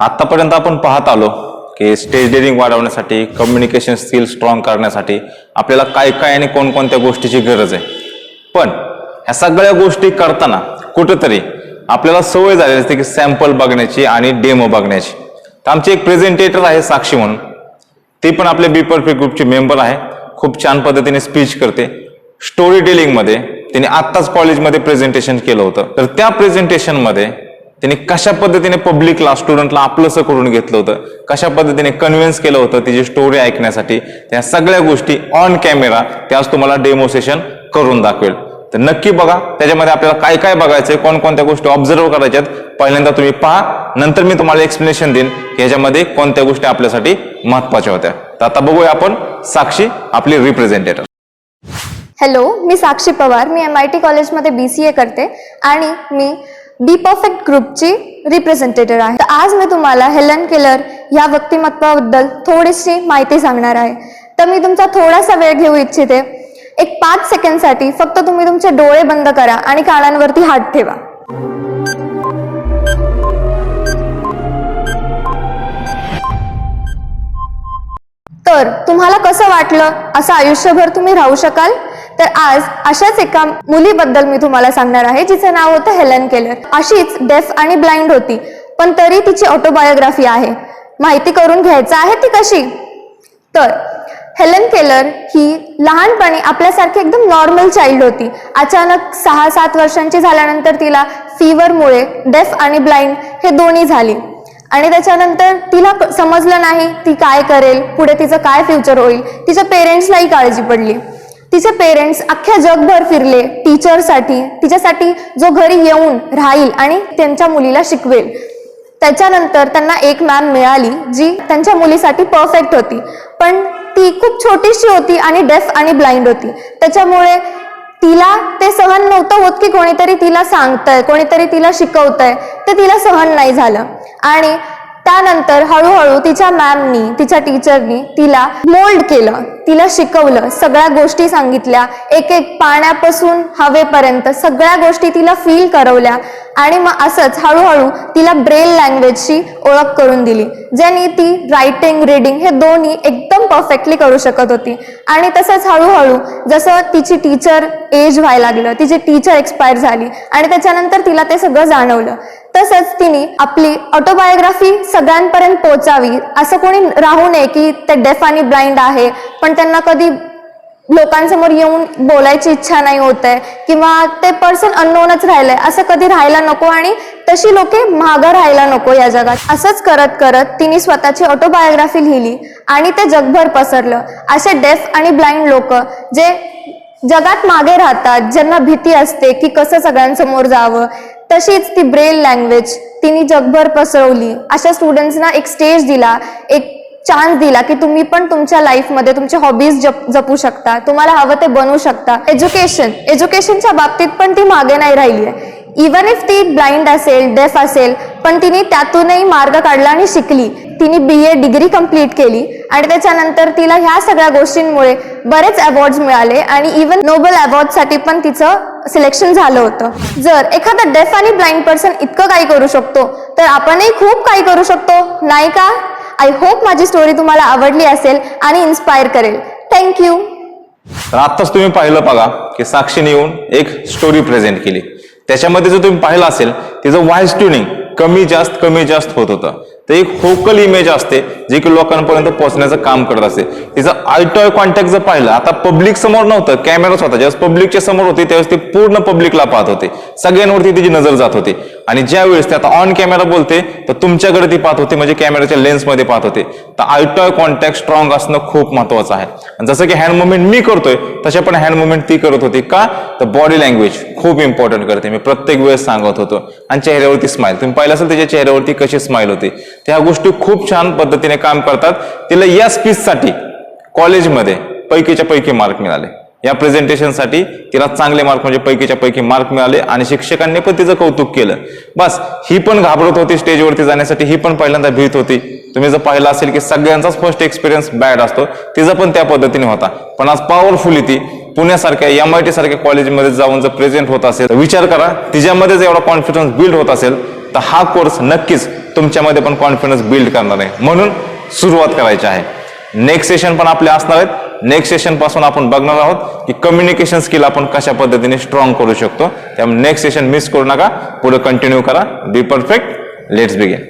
आतापर्यंत आपण पाहत आलो की स्टेज डेअरिंग वाढवण्यासाठी कम्युनिकेशन स्किल स्ट्रॉंग करण्यासाठी आपल्याला काय काय आणि कोणकोणत्या गोष्टीची गरज आहे. पण ह्या सगळ्या गोष्टी करताना कुठंतरी आपल्याला सवय झालेली असते की सॅम्पल बघण्याची आणि डेमो बघण्याची. तर आमची एक प्रेझेंटेटर आहे साक्षी म्हणून. ती पण आपल्या बी परफेक्ट ग्रुपची मेंबर आहे. खूप छान पद्धतीने स्पीच करते. स्टोरी टेलिंगमध्ये तिने आत्ताच कॉलेजमध्ये प्रेझेंटेशन केलं होतं. तर त्या प्रेझेंटेशनमध्ये त्यांनी कशा पद्धतीने पब्लिकला स्टुडंटला आपलंसं करून घेतलं होतं? कशा पद्धतीने कन्व्हिन्स केलं होतं तिची स्टोरी ऐकण्यासाठी? त्या सगळ्या गोष्टी ऑन कॅमेरा त्याच तुम्हाला डेमो सेशन करून दाखवेल. तर नक्की बघा त्याच्यामध्ये आपल्याला काय काय बघायचंय कोणकोणत्या गोष्टी ऑब्झर्व करायच्यात पहिल्यांदा तुम्ही पहा. नंतर मी तुम्हाला एक्सप्लेनेशन देईन की ह्याच्यामध्ये कोणत्या गोष्टी आपल्यासाठी महत्त्वाच्या होत्या. तर आता बघूया आपण साक्षी आपली रिप्रेझेंटेटर हॅलो मी साक्षी पवार. मी एम आय टी कॉलेजमध्ये बी सी ए करते. आणि मी डी परफेक्ट ग्रुपची रिप्रेझेंटेटिव्ह आहे. तर आज मी तुम्हाला हेलन केलर या व्यक्तिमत्वाबद्दल थोडीशी माहिती सांगणार आहे. तर मी तुमचा थोडासा वेळ घेऊ इच्छिते. एक पाच सेकंडसाठी फक्त तुम्ही तुमचे डोळे बंद करा आणि कानांवरती हात ठेवा. तर तुम्हाला कसं वाटलं? असं आयुष्यभर तुम्ही राहू शकाल? तर आज अशाच एका मुलीबद्दल मी तुम्हाला सांगणार आहे जिचं नाव होतं हेलन केलर. अशीच डेफ आणि ब्लाइंड होती पण तरी तिची ऑटोबायोग्राफी आहे. माहिती करून घ्यायचं आहे ती कशी? तर हेलन केलर ही लहानपणी आपल्यासारखी एकदम नॉर्मल चाइल्ड होती. अचानक सहा सात वर्षांची झाल्यानंतर तिला फीवरमुळे डेफ आणि ब्लाइंड हे दोन्ही झाली. आणि त्याच्यानंतर तिला समजलं नाही ती काय करेल पुढे तिचं काय फ्युचर होईल तिच्या पेरेंट्सलाही काळजी पडली. तिचे पेरेंट्स अख्ख्या जगभर फिरले टीचरसाठी तिच्यासाठी जो घरी येऊन राहील आणि त्यांच्या मुलीला शिकवेल. त्याच्यानंतर त्यांना एक मॅम मिळाली जी त्यांच्या मुलीसाठी परफेक्ट होती. पण ती खूप छोटीशी होती आणि डेफ आणि ब्लाइंड होती. त्याच्यामुळे तिला ते सहन नव्हतं होत की कोणीतरी तिला सांगतंय कोणीतरी तिला शिकवतंय. ते तिला सहन नाही झालं. आणि त्यानंतर हळूहळू तिच्या मॅमनी तिच्या टीचरनी तिला मोल्ड केलं. तिला शिकवलं सगळ्या गोष्टी सांगितल्या. एक एक पाण्यापासून हवेपर्यंत सगळ्या गोष्टी तिला फील करवल्या. आणि मग असंच हळूहळू तिला ब्रेल लँग्वेजची ओळख करून दिली ज्याने ती रायटिंग रीडिंग हे दोन्ही एकदम परफेक्टली करू शकत होती. आणि तसंच हळूहळू जसं तिची टीचर एज व्हायला लागलं तिची टीचर एक्सपायर झाली आणि त्याच्यानंतर तिला ते सगळं जाणवलं. तसंच तिने आपली ऑटोबायोग्राफी सगळ्यांपर्यंत पोहोचावी असं कोणी राहू नये की ते डेफ आणि ब्लाइंड आहे पण त्यांना कधी लोकांसमोर येऊन बोलायची इच्छा नाही होत आहे. किंवा ते पर्सन अननोनच राहिलंय. असं कधी राहायला नको आणि तशी लोके मागं राहायला नको या जगात. असंच करत करत तिने स्वतःची ऑटोबायोग्राफी लिहिली आणि ते जगभर पसरलं. असे डेफ आणि ब्लाइंड लोक जे जगात मागे राहतात ज्यांना भीती असते की कसं सगळ्यांसमोर जावं तशीच ती ब्रेल लँग्वेज तिने जगभर पसरवली. अशा स्टुडंट्सना एक स्टेज दिला एक चान्स दिला की तुम्ही पण तुमच्या लाईफमध्ये तुमचे हॉबीज जपू शकता. तुम्हाला हवं ते बनवू शकता. एज्युकेशन एज्युकेशनच्या बाबतीत पण ती मागे नाही राहिली आहे. इवन इफ ती ब्लाइंड असेल डेफ असेल पण तिने त्यातूनही मार्ग काढला आणि शिकली. तिने बी ए डिग्री कंप्लीट केली आणि त्याच्यानंतर तिला ह्या सगळ्या गोष्टींमुळे बरेच अवॉर्ड्स मिळाले आणि इवन नोबल अवॉर्डसाठी पण तिचं सिलेक्शन झालं होतं. जर एखादा डेफ आणि ब्लाइंड पर्सन इतकं काही करू शकतो तर आपणही खूप काही करू शकतो. नाही का? आय होप माझी स्टोरी तुम्हाला आवडली असेल आणि इन्स्पायर करेल. थँक्यू तर आत्ताच तुम्ही पाहिलं बघा की साक्षीने येऊन एक स्टोरी प्रेझेंट केली. त्याच्यामध्ये जर तुम्ही पाहिलं असेल तिचं व्हॉइस ट्युनिंग कमी जास्त कमी जास्त होत होतं. तर एक फोकल इमेज असते जे की लोकांपर्यंत पोहोचण्याचं काम करत असते. तिचं आयटॉय कॉन्टॅक्ट जर पाहिलं आता पब्लिक समोर नव्हतं कॅमेराच होता ज्यावेळेस पब्लिकच्या समोर होती त्यावेळेस ती पूर्ण पब्लिकला पाहत होते. सगळ्यांवरती तिची नजर जात होती. आणि ज्यावेळेस ते आता ऑन कॅमेरा बोलते तर तुमच्याकडे ती पाहत होते म्हणजे कॅमेराच्या लेन्समध्ये पाहत होते. तर आयटॉय कॉन्टॅक्ट स्ट्रॉंग असणं खूप महत्वाचं आहे. जसं की हँड मुवमेंट मी करतोय तशा पण हँड मुवमेंट ती करत होती. का? तर बॉडी लँग्वेज खूप इम्पॉर्टंट करते. मी प्रत्येक वेळेस सांगत होतो. आणि चेहऱ्यावरती स्माईल तुम्ही पाहिलं असेल त्याच्या चेहऱ्यावरती कशी स्माईल होती. त्या गोष्टी खूप छान पद्धतीने काम करतात. तिला या स्पीचसाठी कॉलेजमध्ये पैकीच्या पैकी मार्क मिळाले. या प्रेझेंटेशनसाठी तिला चांगले मार्क म्हणजे पैकीच्या पैकी मार्क मिळाले आणि शिक्षकांनी पण तिचं कौतुक केलं. बस ही पण घाबरत होती स्टेजवरती जाण्यासाठी ही पण पहिल्यांदा भीत होती. तुम्ही जर पाहिलं असेल की सगळ्यांचाच फर्स्ट एक्सपिरियन्स बॅड असतो तिचा पण त्या पद्धतीने होता. पण आज पॉवरफुली ती. पुण्यासारख्या एम आय टी सारख्या कॉलेजमध्ये जाऊन जर प्रेझेंट होत असेल तर विचार करा तिच्यामध्येच एवढा कॉन्फिडन्स बिल्ड होत असेल. तर हा कोर्स नक्कीच तुमच्यामध्ये पण कॉन्फिडन्स बिल्ड करणार आहे. म्हणून सुरुवात करायची आहे. नेक्स्ट सेशन पण आपले असणार आहेत. नेक्स्ट सेशनपासून आपण बघणार आहोत की कम्युनिकेशन स्किल आपण कशा पद्धतीने स्ट्रॉंग करू शकतो. त्यामुळे नेक्स्ट सेशन मिस करू नका. पुढे कंटिन्यू करा. Be perfect let's begin